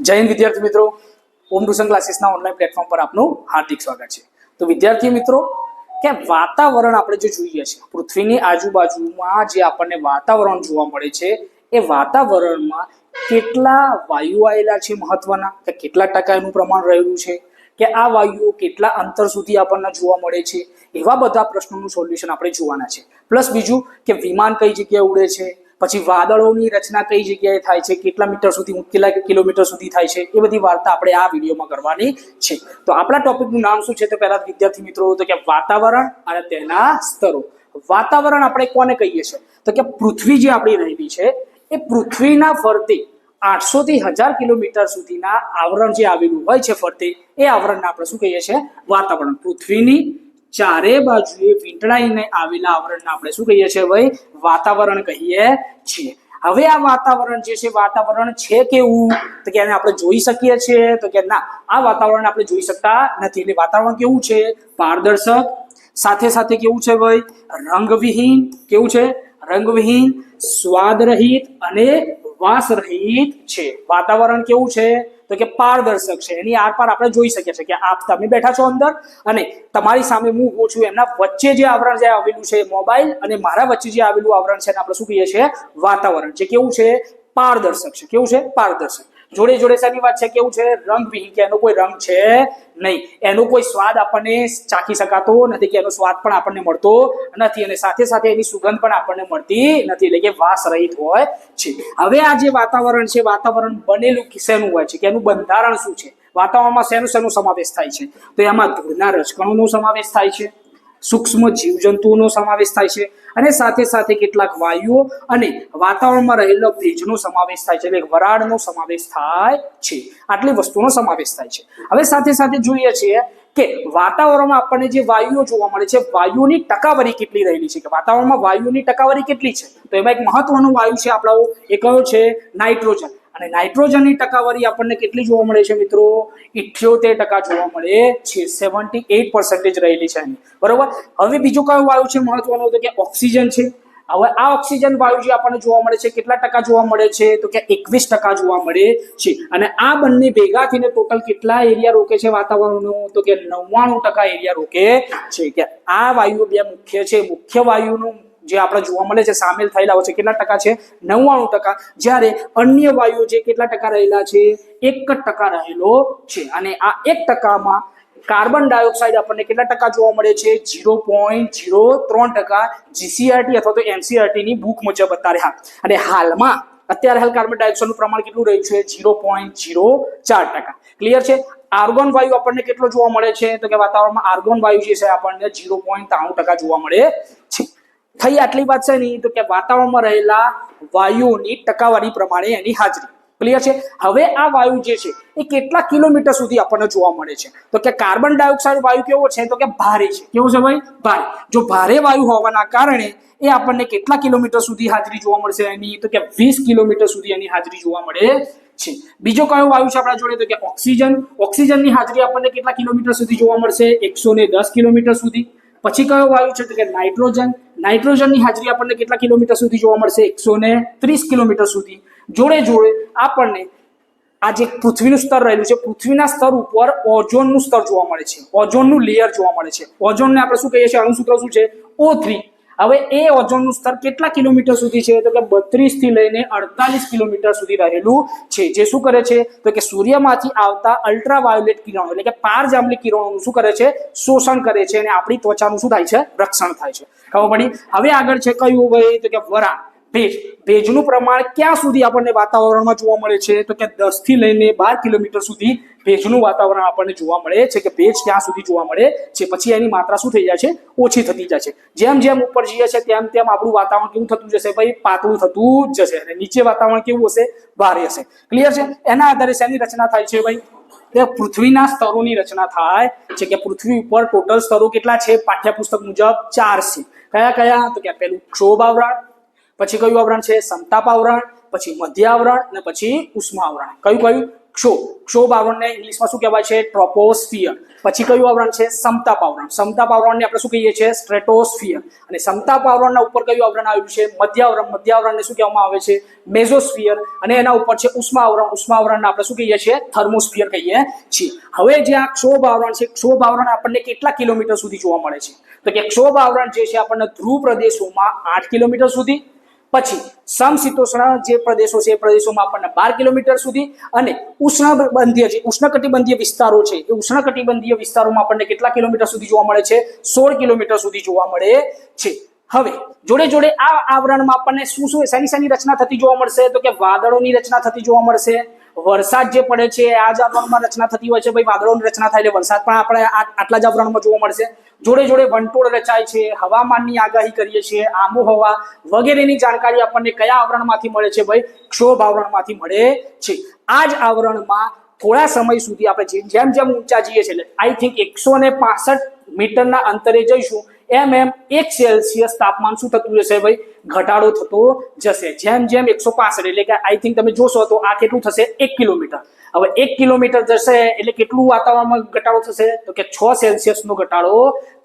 જય હિન્દ વિદ્યાર્થી મિત્રો. ઓમ ટ્યુશન ક્લાસીસના ઓનલાઈન પ્લેટફોર્મ પર આપનું હાર્દિક સ્વાગત છે. તો વિદ્યાર્થી મિત્રો, કે વાતાવરણ આપણે જે જોઈએ છે, પૃથ્વીની આજુબાજુમાં જે આપણને વાતાવરણ જોવા મળે છે, એ વાતાવરણમાં કેટલા વાયુ આવેલા છે મહત્વના? કે કેટલા ટકા એનું પ્રમાણ રહેલું છે? કે આ વાયુઓ કેટલા અંતર સુધી આપણને જોવા મળે છે? એવા બધા પ્રશ્નોનું સોલ્યુશન આપણે જોવાના છે. પ્લસ બીજું કે વિમાન કઈ જગ્યાએ ઉડે છે? પછી વાદળોની રચના કઈ જગ્યાએ થાય છે? કેટલા મીટર સુધી કેટલા કિલોમીટર સુધી થાય છે? એ બધી વાર્તા આપણે આ વિડીયોમાં કરવાની છે. તો આપણા ટોપિકનું નામ શું છે? તો પહેલા વિદ્યાર્થી મિત્રો, તો કે વાતાવરણ અને તેના સ્તરો. વાતાવરણ આપણે કોને કહીએ છીએ? તો કે પૃથ્વી જે આપણી રહેલી છે, એ પૃથ્વીના ફરતે આઠસો થી હજાર કિલોમીટર સુધીના આવરણ જે આવેલું હોય છે ફરતે, એ આવરણને આપણે શું કહીએ છીએ? વાતાવરણ. પૃથ્વીની ચારે બાજુએ વીંટળાઈને આવેલા આવરણને આપણે શું કહીએ છીએ ભાઈ? વાતાવરણ કહીએ છીએ. હવે આ વાતાવરણ જે છે, વાતાવરણ છે કેવું? તો કે આપણે જોઈ શકીએ છીએ? તો કે ના, આ વાતાવરણ આપણે જોઈ શકતા નથી. એટલે વાતાવરણ કેવું છે? પારદર્શક. સાથે સાથે કેવું છે ભાઈ? રંગવિહીન. કેવું છે? રંગવિહીન, સ્વાદરહિત અને વાસરહિત છે. વાતાવરણ કેવું છે? તો કે પારદર્શક છે. એની આરપાર આપણે જોઈ શકીએ છીએ કે આપ તમે બેઠા છો અંદર અને તમારી સામે હું ઊભો છું. એમના વચ્ચે જે આવરણ જે આવેલું છે મોબાઈલ અને મારા વચ્ચે જે આવેલું આવરણ છે એને આપણે શું કહીએ છીએ? વાતાવરણ. જે કેવું છે? પારદર્શક છે. કેવું છે? પારદર્શક. જોડે જોડે શેની વાત છે? કેવું છે? રંગ વિહીન કે એનો કોઈ રંગ છે નહીં. એનો કોઈ સ્વાદ આપણને ચાખી શકાતો નથી કે એનો સ્વાદ પણ આપણને મળતો નથી અને સાથે સાથે એની સુગંધ પણ આપણને મળતી નથી એટલે કે વાસ રહિત હોય છે. હવે આ જે વાતાવરણ છે, વાતાવરણ બનેલું શેનું હોય છે? કે એનું બંધારણ શું છે? વાતાવરણમાં શેનું શેનો સમાવેશ થાય છે? તો એમાં ધૂળના રજકણોનો સમાવેશ થાય છે. સૂક્ષ્મ જીવજંતુઓનો સમાવેશ થાય છે અને સાથે સાથે કેટલાક વાયુઓ અને વાતાવરણમાં રહેલો ભેજનો સમાવેશ થાય છે. એટલે વરાળનો સમાવેશ થાય છે. આટલી વસ્તુનો સમાવેશ થાય છે. હવે સાથે સાથે જોઈએ છીએ કે વાતાવરણમાં આપણને જે વાયુઓ જોવા મળે છે, વાયુની ટકાવારી કેટલી રહેલી છે? કે વાતાવરણમાં વાયુની ટકાવારી કેટલી છે? તો એમાં એક મહત્વનું વાયુ છે આપણો એ કયો છે નાઇટ્રોજન. અને નાઇટ્રોજનની ટકાવારી આપણને કેટલી જોવા મળે છે મિત્રો? ઇઠ્યોતેર ટકા જોવા મળે છે. સેવન્ટી એઇટ પર્સન્ટેજ રહેલી છે બરોબર? હવે બીજું કયું વાયુ છે મહત્વનું? તો કે ઓક્સિજન છે. હવે આ ઓક્સિજન વાયુ જે આપણને જોવા મળે છે, કેટલા ટકા જોવા મળે છે? તો કે એકવીસ ટકા જોવા મળે છે. અને આ બંને ભેગા થઈને ટોટલ કેટલા એરિયા રોકે છે વાતાવરણનો? તો કે નવ્વાણું ટકા એરિયા રોકે છે. કે આ વાયુ બે મુખ્ય છે. મુખ્ય વાયુનું જે આપણે જોવા મળે છે, સામેલ થયેલા હોય છે, કેટલા ટકા છે? નવ્વાણું ટકા. જ્યારે અન્ય વાયુઓ જે કેટલા ટકા રહેલા છે? એક જ ટકા રહેલો છે. અને આ એક ટકામાં કાર્બન ડાયોક્સાઇડ આપણને કેટલા ટકા જોવા મળે છે? ઝીરો પોઈન્ટ ઝીરો ત્રણ ટકા જીસીઆરટી અથવા તો એનસીઆરટી ની બુક મુજબ અત્યારે હા. અને હાલમાં અત્યારે હાલ કાર્બન ડાયોક્સાઇડનું પ્રમાણ કેટલું રહ્યું છે? ઝીરો પોઈન્ટ ઝીરો ચાર ટકા. ક્લિયર છે? આર્ગોન વાયુ આપણને કેટલો જોવા મળે છે? તો કે વાતાવરણમાં આર્ગોન વાયુ જે છે, આપણને ઝીરો પોઈન્ટ ત્રાણું ટકા જોવા મળે છે. થઈ આટલી વાત છે નહીં તો કે વાતાવરણમાં રહેલા વાયુઓની ટકાવારી પ્રમાણે એની હાજરી. ક્લિયર છે? હવે આ વાયુ જે છે એ કેટલા કિલોમીટર સુધી આપણને જોવા મળે છે? તો કે કાર્બન ડાયોક્સાઇડ વાયુ કેવો છે? તો કે ભારે છે. કેવો છે ભાઈ? ભારે. જો ભારે વાયુ હોવાના કારણે એ આપણને કેટલા કિલોમીટર સુધી હાજરી જોવા મળશે એની? તો કે વીસ કિલોમીટર સુધી એની હાજરી જોવા મળે છે. બીજો કયો વાયુ છે આપણા જોડે? તો કે ઓક્સિજન. ઓક્સિજનની હાજરી આપણને કેટલા કિલોમીટર સુધી જોવા મળશે? એકસો ને દસ કિલોમીટર સુધી. પછી કયો વાયુ છે? તો કે નાઇટ્રોજન. નાઇટ્રોજનની હાજરી આપણને કેટલા કિલોમીટર સુધી જોવા મળશે? એકસો ને ત્રીસ કિલોમીટર સુધી. જોડે જોડે આપણને આ જે પૃથ્વીનું સ્તર રહેલું છે, પૃથ્વીના સ્તર ઉપર ઓઝોનનું સ્તર જોવા મળે છે. ઓઝોનનું લેયર જોવા મળે છે. ઓઝોનને આપણે શું કહીએ છીએ? અણુસૂત્ર શું છે? ઓ થ્રી હવે એ ઓઝોનનું સ્તર કેટલા કિલોમીટર સુધી છે? તો કે બત્રીસથી લઈને અડતાલીસ કિલોમીટર સુધી રહેલું છે. જે શું કરે છે? તો કે સૂર્યમાંથી આવતા અલ્ટ્રાવાયોલેટ કિરણો, એટલે કે પારજાંબલી કિરણોનું શું કરે છે? શોષણ કરે છે અને આપણી ત્વચાનું શું થાય છે? રક્ષણ થાય છે. ખબર પડી? હવે આગળ છે કયું ભાઈ તો કે વરાળ. ભેજ. ભેજનું પ્રમાણ ક્યાં સુધી આપણને વાતાવરણમાં જોવા મળે છે? તો કે દસથી લઈને બાર કિલોમીટર સુધી ભેજનું વાતાવરણ આપણને જોવા મળે છે કે ભેજ ક્યાં સુધી જોવા મળે છે? પછી એની માત્રા શું થઈ જાય છે? ઓછી થતી જાય છે. જેમ જેમ ઉપર જઈએ છે તેમ તેમ આપણું વાતાવરણ કેવું થતું જશે ભાઈ? પાતળું થતું જશે અને નીચે વાતાવરણ કેવું હશે? ભારે હશે. ક્લિયર છે? એના આધારે શેની રચના થાય છે ભાઈ? તે પૃથ્વીના સ્તરોની રચના થાય છે કે પૃથ્વી ઉપર ટોટલ સ્તરો કેટલા છે? પાઠ્યપુસ્તક મુજબ ચાર છે કયા કયા? તો કે પેલું ક્ષોભ આવરણ પછી કયું આવરણ છે? સમતાપ આવરણ, પછી મધ્ય આવરણ અને પછી ઉષ્મા આવરણ. કયું કયું? ક્ષોભ. ક્ષોભ આવરણને ઇંગ્લિશમાં શું કહેવાય છે? ટ્રોપોસ્ફિયર પછી કયું આવરણ છે? સમતાપ આવરણ. સમતાપ આવરણને આપણે શું કહીએ છીએ? સ્ટ્રેટોસ્ફિયર અને સમતાપ આવરણના ઉપર કયું આવરણ આવ્યું છે? મધ્ય આવરણ. મધ્ય આવરણને શું કહેવામાં આવે છે? મેઝોસ્ફિયર અને એના ઉપર છે ઉષ્મા આવરણ. ઉષ્મા આવરણને આપણે શું કહીએ છીએ? થર્મોસ્ફિયર કહીએ છીએ. હવે જે આ ક્ષોભ આવરણ છે, ક્ષોભ આવરણ આપણને કેટલા કિલોમીટર સુધી જોવા મળે છે? તો કે ક્ષોભ આવરણ જે છે આપણને ધ્રુવ પ્રદેશોમાં આઠ કિલોમીટર સુધી પછી સમશીતોષ્ણ જે પ્રદેશો છે એ પ્રદેશોમાં આપણને બાર કિલોમીટર સુધી અને ઉષ્ણબંધીય જે ઉષ્ણકટિબંધીય વિસ્તારો છે એ ઉષ્ણકટિબંધીય વિસ્તારોમાં આપણને કેટલા કિલોમીટર સુધી જોવા મળે છે? સોળ કિલોમીટર સુધી જોવા મળે છે. હવે, જોડે જોડે આ આવરણમાં આપણને શું શું શેની શેની રચના થતી જોવા મળશે? તો કે વાદળોની રચના થતી જોવા મળશે. વરસાદ જે પડે છે આ જ આવરણમાં રચના થતી હોય છે. ભાઈ, વાદળોની રચના થાય એટલે વરસાદ પણ આપણે આટલા જ આવરણમાં જોવા મળશે. જોડે જોડે વંટોળ રચાય છે, હવામાનની આગાહી કરીએ છીએ, આબોહવા વગેરેની જાણકારી આપણને કયા આવરણમાંથી મળે છે ભાઈ? ક્ષોભ આવરણમાંથી મળે છે. આ જ આવરણમાં થોડા સમય સુધી આપણે જેમ જેમ ઊંચા જઈએ છીએ આઈ થિંક એકસો ને પાસઠ મીટરના અંતરે જઈશું. એમ એમ એક સેલ્સિયસ તાપમાન શું થતું જશે ભાઈ? ઘટાડો થતો જશે. જેમ જેમ એકસો પાસઠ, એટલે કે આઈ થિંક તમે જોશો તો આ કેટલું થશે? એક કિલોમીટર. હવે એક કિલોમીટર જશે એટલે કેટલું વાતાવરણમાં ઘટાડો થશે? તો કે છ સેલ્સિયસનો ઘટાડો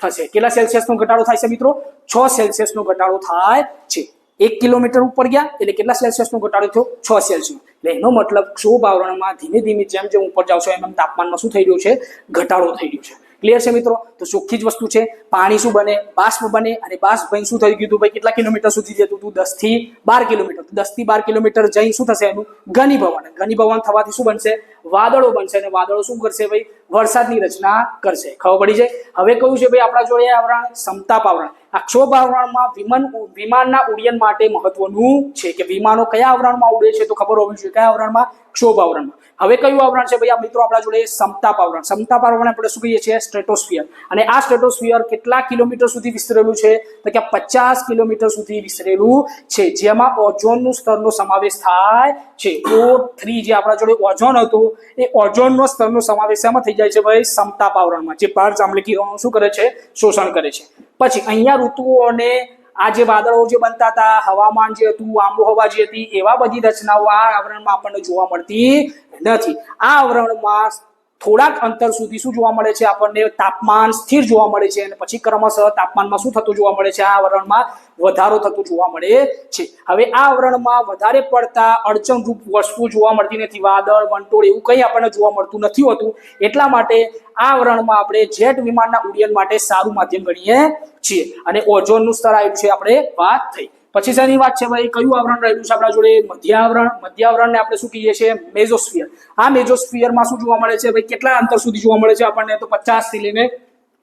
થશે. કેટલા સેલ્સિયસનો ઘટાડો થાય છે મિત્રો? છ સેલ્સિયસનો ઘટાડો થાય છે. એક કિલોમીટર ઉપર ગયા એટલે કેટલા સેલ્સિયસનો ઘટાડો થયો? છ સેલ્સિયસ એટલે એનો મતલબ ક્ષોભ આવરણમાં ધીમે ધીમે જેમ જેમ ઉપર જાવ છો, એમ એમ તાપમાનમાં શું થઈ રહ્યું છે? ઘટાડો થઈ રહ્યો છે. ક્લિયર છે મિત્રો? તો ચોખ્ખી જ વસ્તુ છે. પાણી શું બને? બાષ્પ બને. અને બાષ્પ ભાઈ શું થઈ ગયું હતું ભાઈ? કેટલા કિલોમીટર સુધી જતું હતું? દસથી બાર કિલોમીટર. દસથી બાર કિલોમીટર જઈ શું થશે એનું? ઘનીભવન. ઘનીભવન થવાથી શું બનશે? વાદળો બનશે. અને વાદળો શું કરશે ભાઈ? વરસાદની રચના કરશે. ખબર પડી જાય? હવે કહ્યું છે ભાઈ, આપણા જોડે આવરણ સમતાપ આવરણ. આ ક્ષોભ આવરણમાં વિમાન વિમાનના ઉડ્ડયન માટે મહત્વનું છે કે વિમાનો કયા આવરણમાં ઉડે છે તો ખબર હોવી જોઈએ કયા આવરણમાં? ક્ષોભ આવરણમાં હવે કયું આવરણ છે ભાઈ આ મિત્રો, આપણા જોડે સમતાપ આવરણ. સમતાપ આવરણ આપણે શું કહીએ છીએ? સ્ટ્રેટોસ્ફિયર. અને આ સ્ટ્રેટોસ્ફિયર કેટલા કિલોમીટર સુધી વિસ્તરેલું છે? તો કે પચાસ કિલોમીટર સુધી વિસ્તરેલું છે. જેમાં ઓઝોનનું સ્તરનો સમાવેશ થાય છે. ઓ થ્રી જે આપણા જોડે ઓઝોન હતું, એ ઓઝોનનો સ્તરનો સમાવેશ એમાં થઈ જાય છે ભાઈ? સમતાપ આવરણમાં. જે પાર જાંબલી કિરણો શું કરે છે? શોષણ કરે છે. પછી અહીંયા ઋતુઓ અને આ જે વાદળો જે બનતા હતા, હવામાન જે હતું, આબોહવા જે હતી, એવા બધી રચનાઓ આ આવરણમાં આપણને જોવા મળતી નથી. આ આવરણમાં થોડાક અંતર સુધી શું જોવા મળે છે? આપણને તાપમાન સ્થિર જોવા મળે છે અને પછી ક્રમશઃ તાપમાનમાં શું થતું જોવા મળે છે? આ આવરણમાં વધારો થતો જોવા મળે છે. હવે આ આવરણમાં વધારે પડતા અડચણરૂપ વસ્તુ જોવા મળતી નથી. વાદળ, વંટોળ એવું કંઈ આપણને જોવા મળતું નથી હોતું. એટલા માટે આ આવરણમાં આપણે જેટ વિમાનના ઉડ્ડયન માટે સારું માધ્યમ ગણીએ છીએ. અને ઓઝોનનું સ્તર આવ્યું છે, આપણે વાત થઈ. પછી શેની વાત છે ભાઈ? કયું આવરણ રહેલું છે આપણા જોડે? મધ્ય આવરણ? મધ્ય આવરણને આપણે શું કહીએ છીએ? મેઝોસ્ફિયર આ મેઝોસ્ફિયરમાં શું જોવા મળે છે ભાઈ? કેટલા અંતર સુધી જોવા મળે છે આપણને? તો પચાસથી લઈને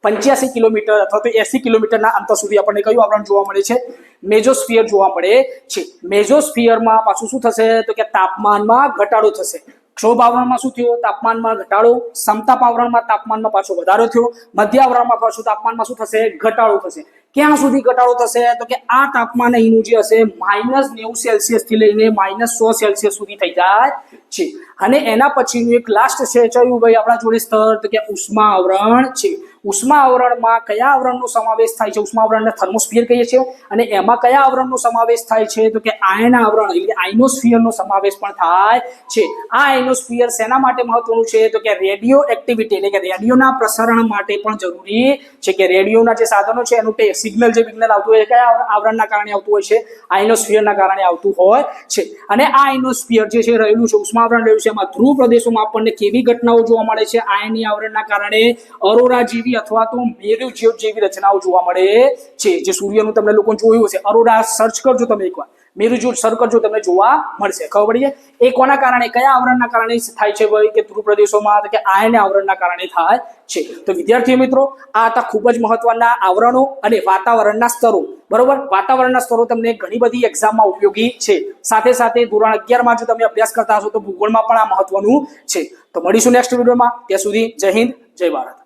પંચ્યાસી કિલોમીટર અથવા તો એસી કિલોમીટરના અંતર સુધી આપણને કયું આવરણ જોવા મળે છે? મેઝોસ્ફિયર જોવા મળે છે. મેઝોસ્ફિયરમાં પાછું શું થશે? તો કે તાપમાનમાં ઘટાડો થશે. ક્ષોભ આવરણમાં શું થયું? તાપમાનમાં ઘટાડો. સમતાપ આવરણમાં તાપમાનમાં પાછો વધારો થયો. મધ્ય આવરણમાં પાછું તાપમાનમાં શું થશે? ઘટાડો થશે. ક્યાં સુધી ઘટાડો થશે? તો કે આ તાપમાન અહીંનું જે હશે, માઇનસ નેવું સેલ્સિયસથી લઈને માઇનસ સો સેલ્સિયસ સુધી થઈ જાય છે. અને એના પછીનું એક લાસ્ટ છે ચયું ભાઈ આપણા જોડે સ્તર તો કે ઉષ્મા આવરણ છે. ઉષ્મા આવરણમાં કયા આવરણનો સમાવેશ થાય છે? ઉષ્મા આવરણને થર્મોસ્ફિયર કહીએ છીએ. અને એમાં કયા આવરણનો સમાવેશ થાય છે? તો કે આયન આવરણ, એટલે આઇનોસ્ફિયરનો સમાવેશ પણ થાય છે. આ આઇનોસ્ફિયર શેના માટે મહત્વનું છે? તો કે રેડિયો એક્ટિવિટી એટલે કે રેડિયોના પ્રસારણ માટે પણ જરૂરી છે કે રેડિયોના જે સાધનો છે, એનું સિગ્નલ જે સિગ્નલ આવતું હોય કયા આવરણ- આવરણના કારણે આવતું હોય છે? આઇનોસ્ફિયરના કારણે આવતું હોય છે. અને આ આઇનોસ્ફિયર જે છે, રહેલું છે, ઉષ્મા આવરણ રહેલું છે, એમાં ધ્રુવ પ્રદેશોમાં આપણને કેવી ઘટનાઓ જોવા મળે છે? આયની આવરણના કારણે અરોરા જેવી અથવા તો મેરુ જેવ જેવી રચનાઓ જોવા મળે છે. જે સૂર્યનું તમને લોકો જોયું હશે. અરોરા સર્ચ કરજો તમે એકવાર. મેરુજ્યોત સર્ચ કરજો, તમને જોવા મળશે. ખબર પડી એ કોના કારણે? કયા આવરણના કારણે થાય છે ભાઈ? કે ધ્રુવ પ્રદેશોમાં કે આયન આવરણના કારણે થાય છે. તો વિદ્યાર્થી મિત્રો, આ હતા ખૂબ જ મહત્વના આવરણો અને વાતાવરણના સ્તરો. બરોબર? વાતાવરણના સ્તરો તમને ઘણી બધી એક્ઝામમાં ઉપયોગી છે. સાથે સાથે ધોરણ અગિયારમાં જો તમે અભ્યાસ કરતા હશો તો ભૂગોળમાં પણ આ મહત્વનું છે. તો મળીશું નેક્સ્ટ વિડીયોમાં. ત્યાં સુધી જય હિન્દ, જય ભારત.